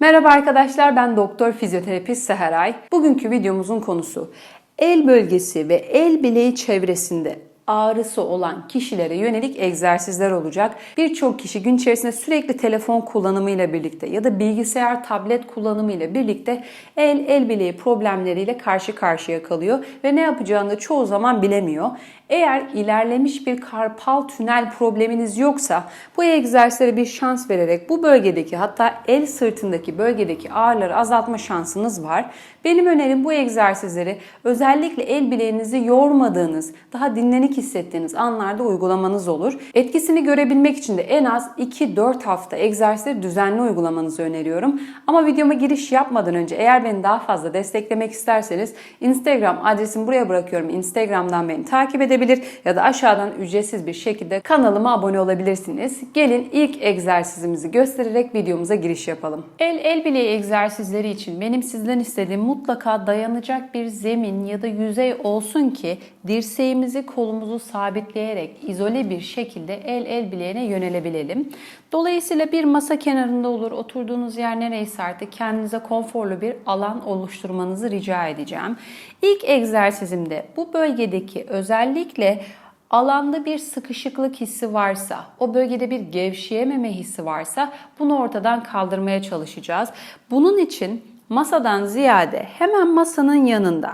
Merhaba arkadaşlar ben doktor fizyoterapist Seheray. Bugünkü videomuzun konusu el bölgesi ve el bileği çevresinde ağrısı olan kişilere yönelik egzersizler olacak. Birçok kişi gün içerisinde sürekli telefon kullanımıyla birlikte ya da bilgisayar, tablet kullanımıyla birlikte el el bileği problemleriyle karşı karşıya kalıyor ve ne yapacağını çoğu zaman bilemiyor. Eğer ilerlemiş bir karpal tünel probleminiz yoksa bu egzersizlere bir şans vererek bu bölgedeki hatta el sırtındaki bölgedeki ağrıları azaltma şansınız var. Benim önerim bu egzersizleri özellikle el bileğinizi yormadığınız, daha dinlenik hissettiğiniz anlarda uygulamanız olur. Etkisini görebilmek için de en az 2-4 hafta egzersizleri düzenli uygulamanızı öneriyorum. Ama videoma giriş yapmadan önce eğer beni daha fazla desteklemek isterseniz Instagram adresimi buraya bırakıyorum. Instagram'dan beni takip edebilirsiniz ya da aşağıdan ücretsiz bir şekilde kanalıma abone olabilirsiniz. Gelin ilk egzersizimizi göstererek videomuza giriş yapalım. El el bileği egzersizleri için benim sizden istediğim mutlaka dayanacak bir zemin ya da yüzey olsun ki dirseğimizi kolumuzu sabitleyerek izole bir şekilde el el bileğine yönelebilelim. Dolayısıyla bir masa kenarında olur, oturduğunuz yer nereyse artık kendinize konforlu bir alan oluşturmanızı rica edeceğim. İlk egzersizimde bu bölgedeki özellikle alanda bir sıkışıklık hissi varsa, o bölgede bir gevşeyememe hissi varsa bunu ortadan kaldırmaya çalışacağız. Bunun için masadan ziyade hemen masanın yanında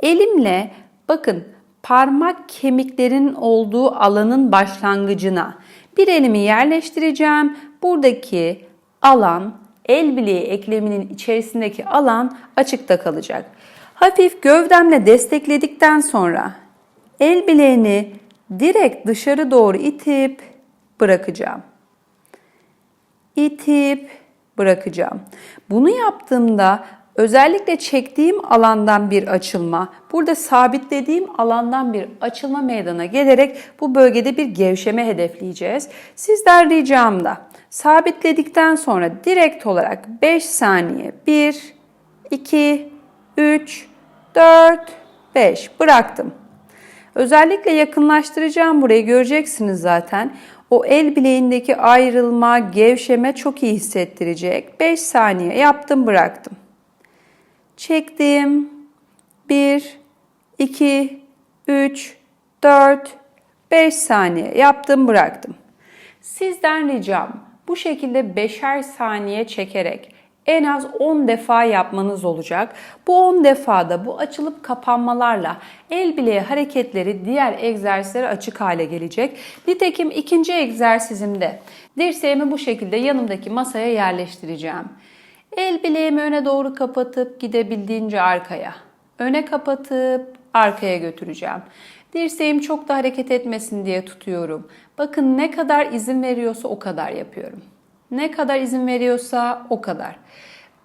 elimle bakın parmak kemiklerin olduğu alanın başlangıcına bir elimi yerleştireceğim. Buradaki alan el bileği ekleminin içerisindeki alan açıkta kalacak. Hafif gövdemle destekledikten sonra el bileğini direkt dışarı doğru itip bırakacağım. İtip bırakacağım. Bunu yaptığımda özellikle çektiğim alandan bir açılma, burada sabitlediğim alandan bir açılma meydana gelerek bu bölgede bir gevşeme hedefleyeceğiz. Sizden ricam da sabitledikten sonra direkt olarak 5 saniye 1, 2, 3, 4, 5 bıraktım. Özellikle yakınlaştıracağım burayı göreceksiniz zaten. O el bileğindeki ayrılma, gevşeme çok iyi hissettirecek. 5 saniye yaptım bıraktım. Çektim. 1, 2, 3, 4, 5 saniye yaptım bıraktım. Sizden ricam bu şekilde beşer saniye çekerek en az 10 defa yapmanız olacak. Bu 10 defada bu açılıp kapanmalarla el bileği hareketleri diğer egzersizlere açık hale gelecek. Nitekim ikinci egzersizimde dirseğimi bu şekilde yanımdaki masaya yerleştireceğim. El bileğimi öne doğru kapatıp gidebildiğince arkaya. Öne kapatıp arkaya götüreceğim. Dirseğim çok da hareket etmesin diye tutuyorum. Bakın ne kadar izin veriyorsa o kadar yapıyorum. Ne kadar izin veriyorsa o kadar.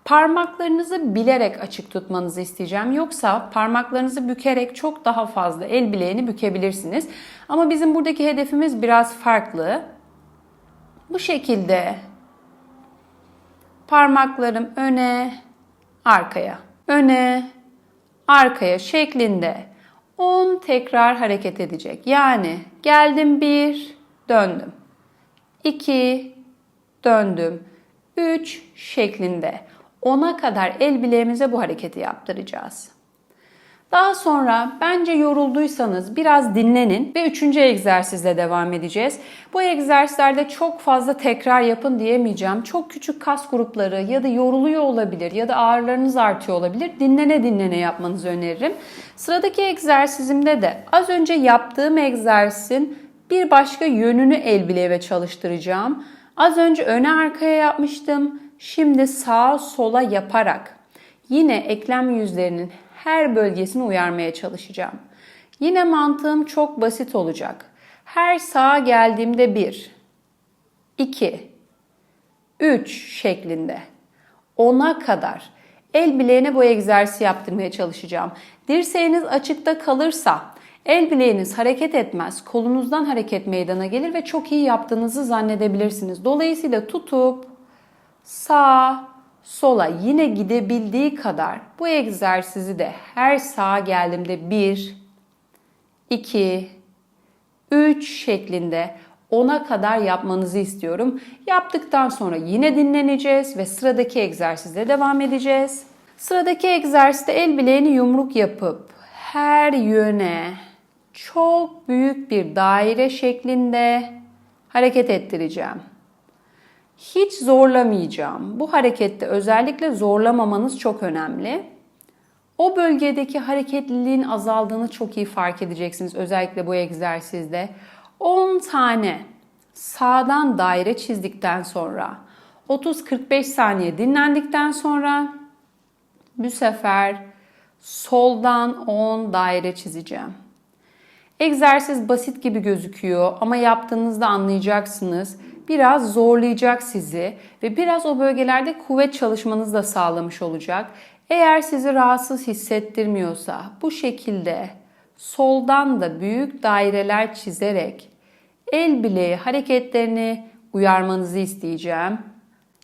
Parmaklarınızı bilerek açık tutmanızı isteyeceğim. Yoksa parmaklarınızı bükerek çok daha fazla el bileğini bükebilirsiniz. Ama bizim buradaki hedefimiz biraz farklı. Bu şekilde parmaklarım öne, arkaya, öne, arkaya şeklinde 10 tekrar hareket edecek. Yani geldim 1, döndüm. 2, döndüm. 3 şeklinde 10'a kadar el bileğimize bu hareketi yaptıracağız. Daha sonra bence yorulduysanız biraz dinlenin ve üçüncü egzersizle devam edeceğiz. Bu egzersizlerde çok fazla tekrar yapın diyemeyeceğim. Çok küçük kas grupları ya da yoruluyor olabilir ya da ağrılarınız artıyor olabilir. Dinlene dinlene yapmanızı öneririm. Sıradaki egzersizimde de az önce yaptığım egzersizin bir başka yönünü el bileğe çalıştıracağım. Az önce öne arkaya yapmıştım. Şimdi sağa sola yaparak yine eklem yüzlerinin her bölgesini uyarmaya çalışacağım. Yine mantığım çok basit olacak. Her sağa geldiğimde 1, 2, 3 şeklinde 10'a kadar el bileğine bu egzersizi yaptırmaya çalışacağım. Dirseğiniz açıkta kalırsa El bileğiniz hareket etmez, kolunuzdan hareket meydana gelir ve çok iyi yaptığınızı zannedebilirsiniz. Dolayısıyla tutup sağ, sola yine gidebildiği kadar bu egzersizi de her sağa geldiğimde 1, 2, 3 şeklinde 10'a kadar yapmanızı istiyorum. Yaptıktan sonra yine dinleneceğiz ve sıradaki egzersizle devam edeceğiz. Sıradaki egzersizde el bileğini yumruk yapıp her yöne çok büyük bir daire şeklinde hareket ettireceğim. Hiç zorlamayacağım. Bu harekette özellikle zorlamamanız çok önemli. O bölgedeki hareketliliğin azaldığını çok iyi fark edeceksiniz özellikle bu egzersizde. 10 tane sağdan daire çizdikten sonra 30-45 saniye dinlendikten sonra bu sefer soldan 10 daire çizeceğim. Egzersiz basit gibi gözüküyor ama yaptığınızda anlayacaksınız. Biraz zorlayacak sizi ve biraz o bölgelerde kuvvet çalışmanızı da sağlamış olacak. Eğer sizi rahatsız hissettirmiyorsa bu şekilde soldan da büyük daireler çizerek el bileği hareketlerini uyarmanızı isteyeceğim.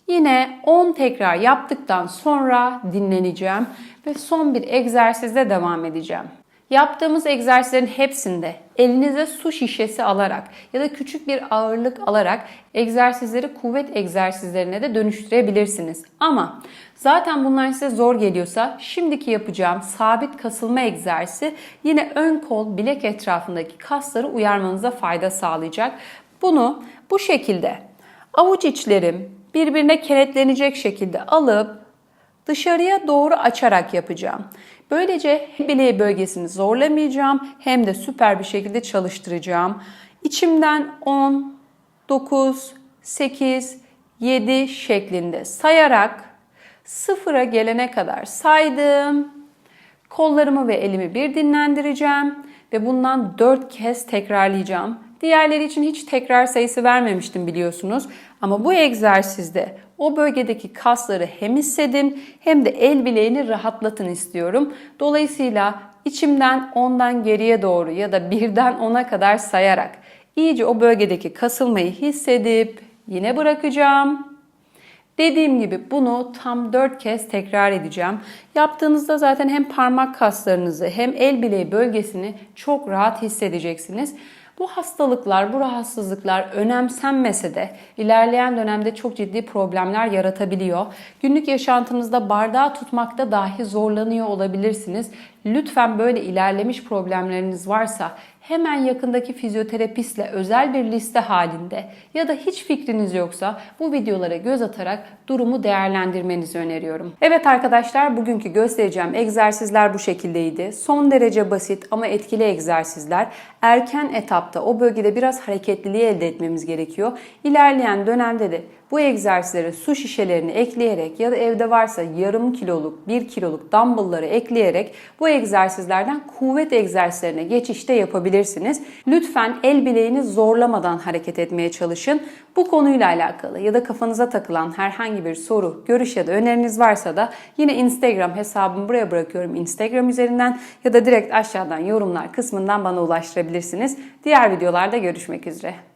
Yine 10 tekrar yaptıktan sonra dinleneceğim ve son bir egzersizle devam edeceğim. Yaptığımız egzersizlerin hepsinde elinize su şişesi alarak ya da küçük bir ağırlık alarak egzersizleri kuvvet egzersizlerine de dönüştürebilirsiniz. Ama zaten bunlar size zor geliyorsa şimdiki yapacağım sabit kasılma egzersizi yine ön kol bilek etrafındaki kasları uyarmanıza fayda sağlayacak. Bunu bu şekilde avuç içlerim birbirine kenetlenecek şekilde alıp dışarıya doğru açarak yapacağım. Böylece bileği bölgesini zorlamayacağım hem de süper bir şekilde çalıştıracağım. İçimden 10, 9, 8, 7 şeklinde sayarak sıfıra gelene kadar saydım. Kollarımı ve elimi bir dinlendireceğim ve bundan 4 kez tekrarlayacağım. Diğerleri için hiç tekrar sayısı vermemiştim biliyorsunuz. Ama bu egzersizde o bölgedeki kasları hem hissedin hem de el bileğini rahatlatın istiyorum. Dolayısıyla içimden ondan geriye doğru ya da birden ona kadar sayarak iyice o bölgedeki kasılmayı hissedip yine bırakacağım. Dediğim gibi bunu tam 4 kez tekrar edeceğim. Yaptığınızda zaten hem parmak kaslarınızı hem el bileği bölgesini çok rahat hissedeceksiniz. Bu hastalıklar, bu rahatsızlıklar önemsenmese de ilerleyen dönemde çok ciddi problemler yaratabiliyor. Günlük yaşantınızda bardağı tutmakta dahi zorlanıyor olabilirsiniz. Lütfen böyle ilerlemiş problemleriniz varsa hemen yakındaki fizyoterapistle özel bir liste halinde ya da hiç fikriniz yoksa bu videolara göz atarak durumu değerlendirmenizi öneriyorum. Evet arkadaşlar bugünkü göstereceğim egzersizler bu şekildeydi. Son derece basit ama etkili egzersizler. Erken etapta o bölgede biraz hareketliliği elde etmemiz gerekiyor. İlerleyen dönemde de bu egzersizlere su şişelerini ekleyerek ya da evde varsa yarım kiloluk, bir kiloluk dumbbellları ekleyerek bu egzersizlerden kuvvet egzersizlerine geçişte yapabilirsiniz. Lütfen el bileğini zorlamadan hareket etmeye çalışın. Bu konuyla alakalı ya da kafanıza takılan herhangi bir soru, görüş ya da öneriniz varsa da yine Instagram hesabımı buraya bırakıyorum Instagram üzerinden ya da direkt aşağıdan yorumlar kısmından bana ulaştırabilirsiniz. Diğer videolarda görüşmek üzere.